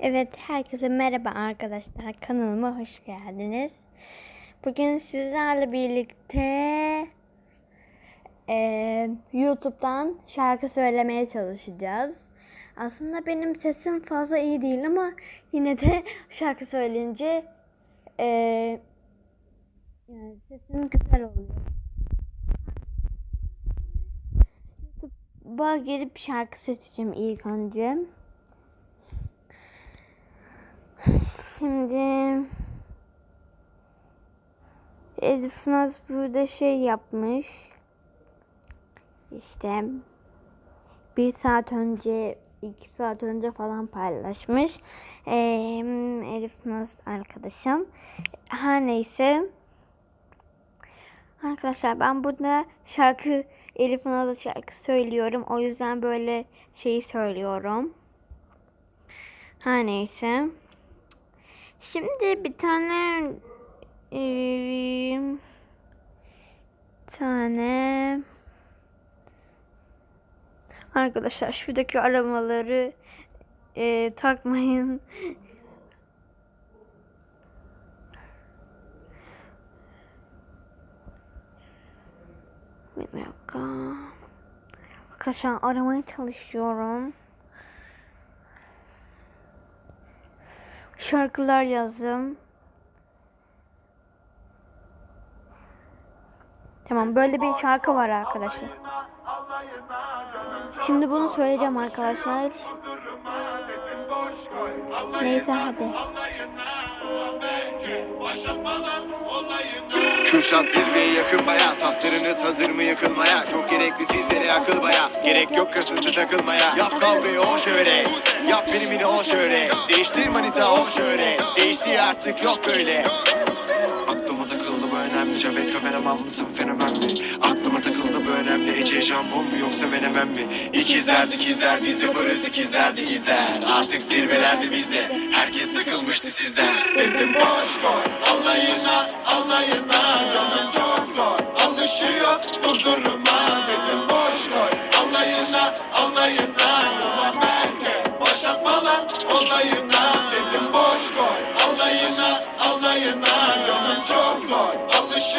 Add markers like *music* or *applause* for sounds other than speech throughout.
Evet, herkese merhaba arkadaşlar. Kanalıma hoş geldiniz. Bugün sizlerle birlikte eee, YouTube'dan şarkı söylemeye çalışacağız. Aslında benim sesim fazla iyi değil ama yine de *laughs* şarkı söyleyince eee, yani sesim güzel oluyor. YouTube'a gelip şarkı seçeceğim ilk önce. Şimdi Elif Naz burada şey yapmış. İşte bir saat önce iki saat önce falan paylaşmış. Ee, Elif Naz arkadaşım. Her neyse. Arkadaşlar ben burada şarkı Elif Naz'a şarkı söylüyorum. O yüzden böyle şeyi söylüyorum. Her neyse. Şimdi bir tane eee, tane arkadaşlar şuradaki aramaları eee, takmayın. Bir dakika. Arkadaşlar aramaya çalışıyorum. Şarkılar yazdım. Tamam böyle bir şarkı var arkadaşlar. Şimdi bunu söyleyeceğim arkadaşlar. Neyse hadi. Kürşat zirveye yakın baya Tahtlarınız hazır mı yıkılmaya Çok gerekli sizlere akıl baya Gerek yok kasıntı takılmaya Yap kavgayı o şöyle Yap primini o şöyle. Değiştir manita o şöyle. Değişti artık yok böyle Aklıma takıldı bu önemli. Cavet kameraman mısın? Fenomen mi? Aklıma takıldı bu önemli. Ece jambon mu yoksa menemen mi? İkizler biz yaparız ikizlerdi izler Artık zirvelerde bizde. Herkes sıkılmıştı sizden. Dedim boş koy Alayına alayına Canım çok zor. Alışıyor bu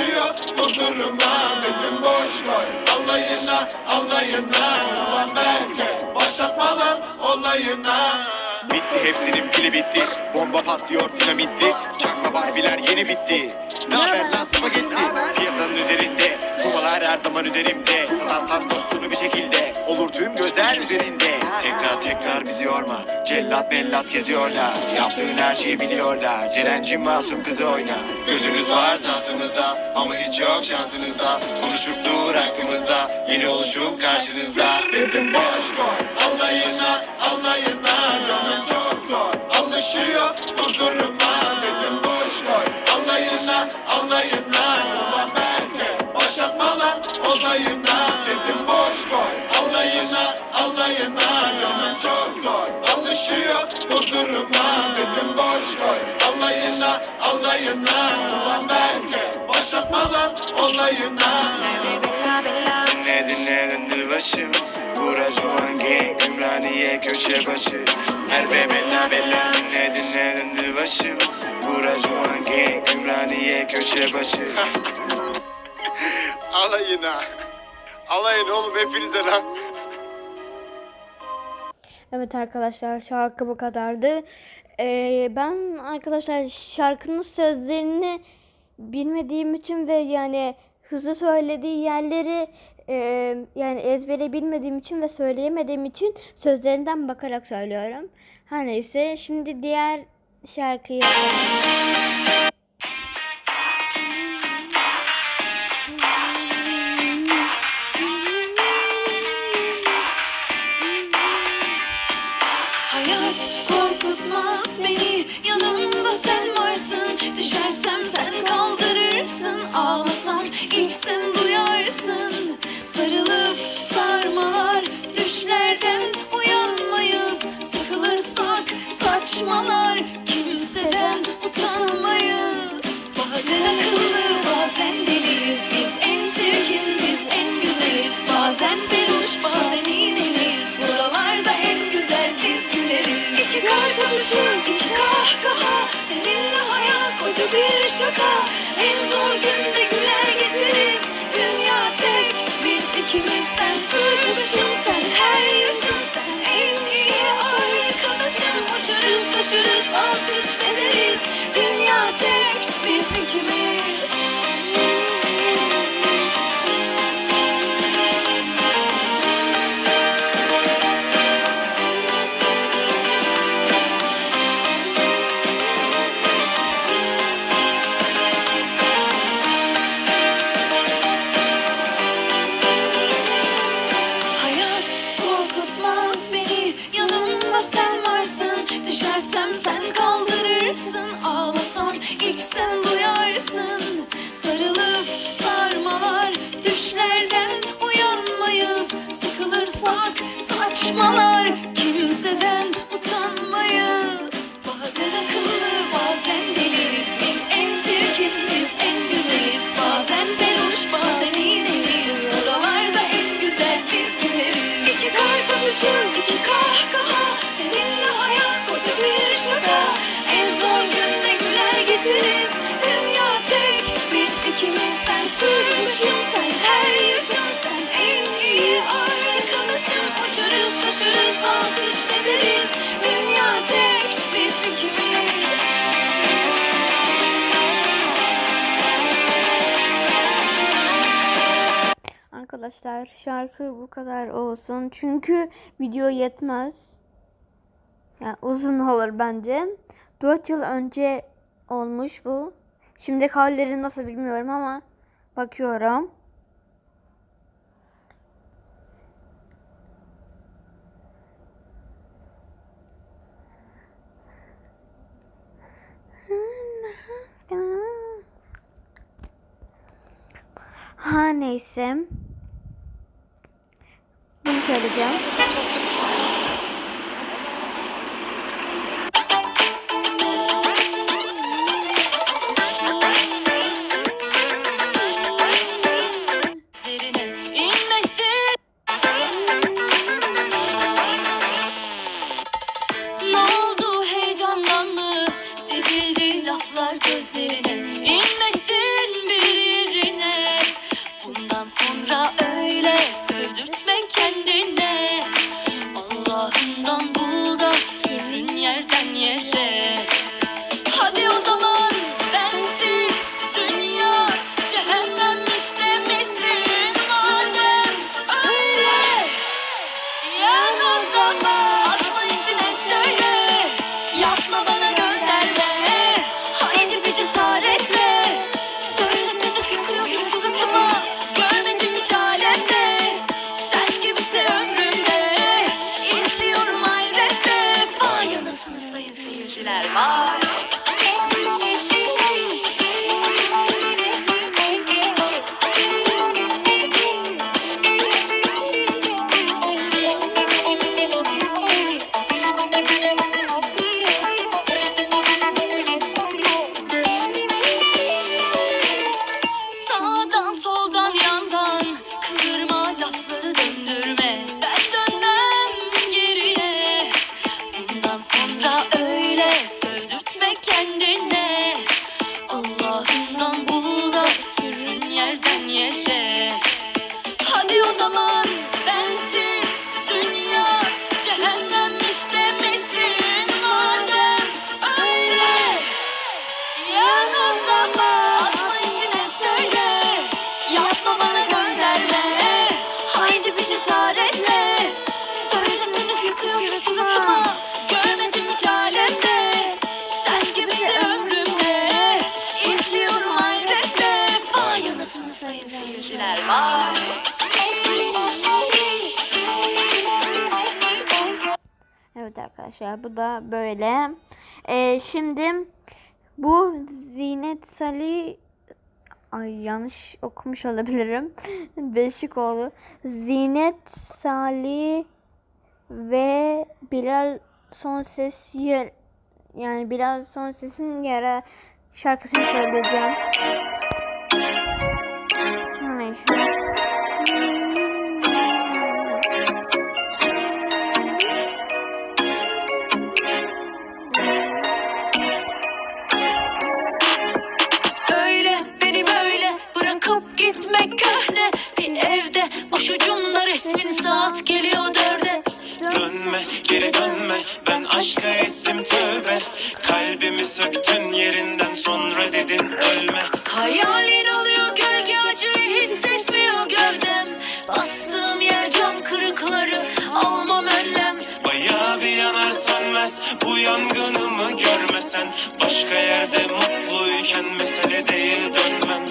Alışıyor bu duruma. Dedim boş koy Alayına alayına. Yola merkez Başlatma lan olayına. Bitti hepsinin pili bitti. Bomba patlıyor dinamitti Çakma barbiler yeni bitti. Ne haber lan spagetti Piyasanın üzerinde Kumalar her zaman üzerimde. Satarsan dostunu bir şekilde. Olur tüm gözler üzerinde. Tekrar tekrar bizi yorma. Cellat bellat geziyorlar. Yaptığın her şeyi biliyorlar. Ceren'cim masum kızı oyna. Gözünüz var zansınızda Ama hiç yok şansınızda. Konuşup dur hakkımızda Yeni oluşum karşınızda. Dedim boş koy Alayına alayına Canım çok zor Alışıyor bu duruma. Dedim boş koy Alayına alayına duruma Dedim boş koy Alayına alayına. Yola merkez Başlatma lan olayına. Dinle dinle döndür başım. Burajuan gang Ümraniye köşe başı. Merve bella bella Dinle dinle döndür başım. Burajuan gang Ümraniye köşe başı. *laughs* Alayına. Alayın oğlum hepinize lan Evet arkadaşlar şarkı bu kadardı. Ee, ben arkadaşlar şarkının sözlerini bilmediğim için ve yani hızlı söylediği yerleri e, yani ezbere bilmediğim için ve söyleyemediğim için sözlerinden bakarak söylüyorum. Her neyse şimdi diğer şarkıyı bir şaka. En zor günde güler geçeriz. Dünya tek. Biz ikimiz Sen sırdaşım sen her yaşım sen En iyi arkadaşım. Uçarız kaçarız alt üst arkadaşlar. Şarkı bu kadar olsun. Çünkü video yetmez. Yani uzun olur bence. 4 yıl önce olmuş bu. Şimdi halleri nasıl bilmiyorum ama bakıyorum. Ha neyse. कर दिया gelenler var. Evet arkadaşlar bu da böyle. Ee, şimdi bu Zinet Salih Ay yanlış okumuş olabilirim. *laughs* Beşikoğlu. Zinet Salih ve Bilal Son Ses yer yani Bilal Son Ses'in yara şarkısını söyleyeceğim. Başucumda resmin saat geliyor dörde. Dönme geri dönme ben aşka ettim tövbe. Kalbimi söktün yerinden sonra dedin ölme. Hayalin oluyor gölge acıyı hissetmiyor gövdem. Bastığım yer cam kırıkları almam önlem. Bayağı bir yanar sönmez bu yangınımı görmesen. Başka yerde mutluyken mesele değil dönmen.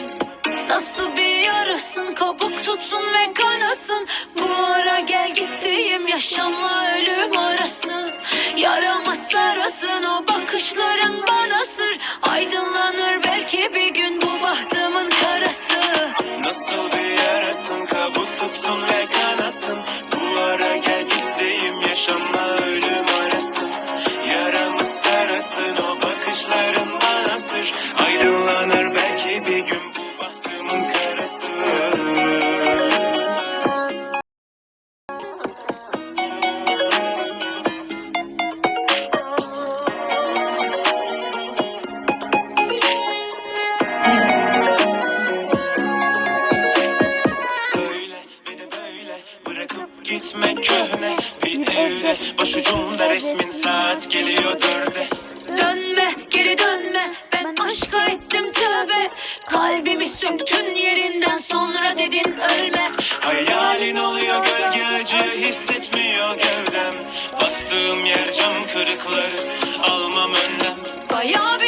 Nasıl bir yarasın kabuk tutsun ve kanasın yaşamla ölüm arası. Yarama sarasın o başucumda resmin saat geliyor dörde. Dönme geri dönme. Ben aşka ettim tövbe. Kalbimi söktün yerinden sonra dedin ölme. Hayalin oluyor gölge acı hissetmiyor gövdem. Bastığım yer cam kırıkları almam önlem. Bayağı bir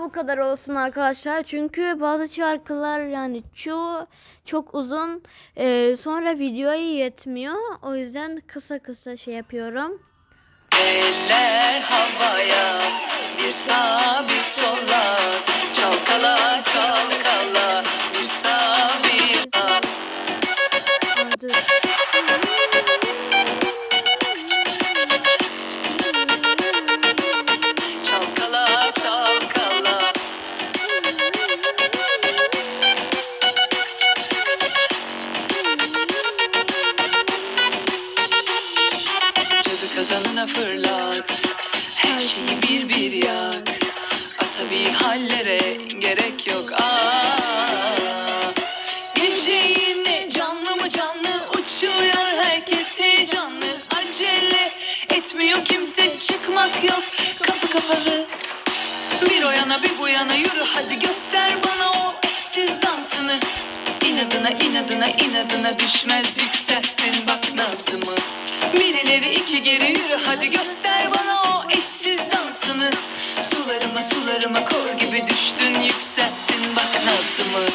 bu kadar olsun arkadaşlar. Çünkü bazı şarkılar yani çoğu çok uzun. Ee, sonra videoya yetmiyor. O yüzden kısa kısa şey yapıyorum. Eller yana bir bu yana yürü hadi göster bana o eşsiz dansını. İnadına inadına inadına düşmez yükselttin bak nabzımı. Birileri iki geri yürü hadi göster bana o eşsiz dansını. Sularıma sularıma kor gibi düştün yükselttin bak nabzımı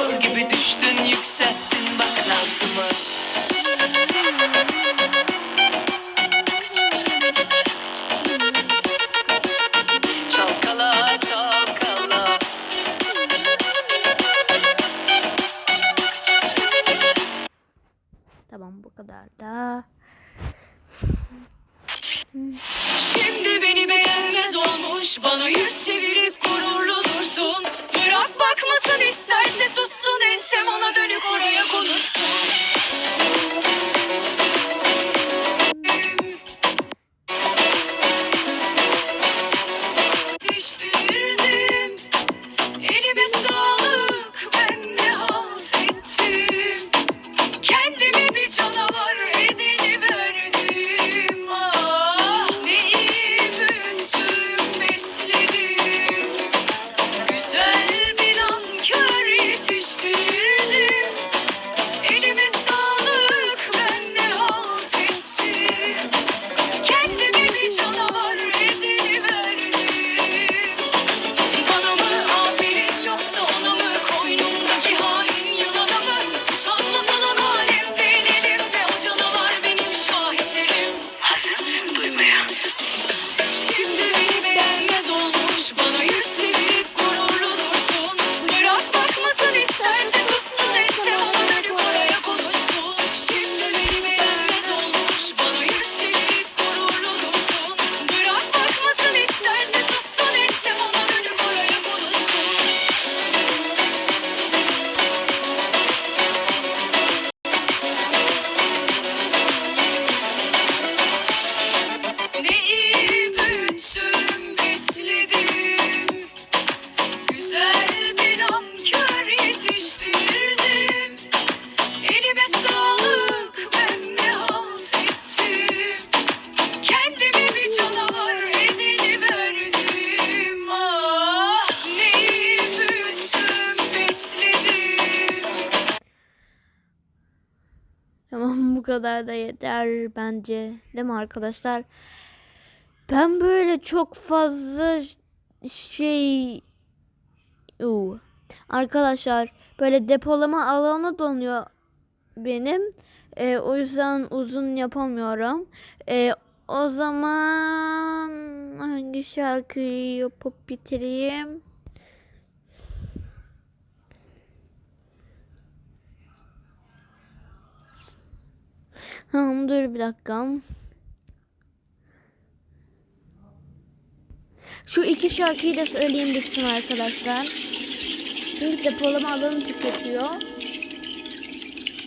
kor gibi düştün yükselttin bak nabzımı kadar da yeter bence. Değil mi arkadaşlar? Ben böyle çok fazla şey... Uu. Arkadaşlar böyle depolama alanı donuyor benim. E, o yüzden uzun yapamıyorum. E, o zaman hangi şarkıyı yapıp bitireyim? Tamam dur bir dakika. Şu iki şarkıyı da söyleyeyim bitsin arkadaşlar. Çünkü depolama alanı tüketiyor.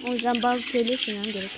O yüzden bazı şeyleri söylemem gerek.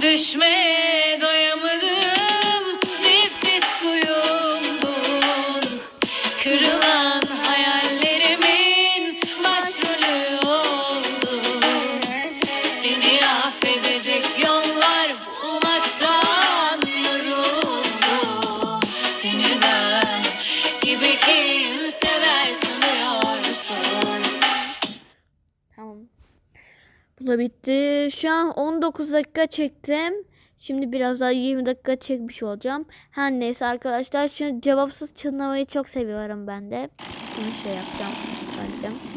düşme 19 dakika çektim. Şimdi biraz daha 20 dakika çekmiş olacağım. Her neyse arkadaşlar. Şimdi cevapsız çınlamayı çok seviyorum ben de. Bunu şey yapacağım. Bence.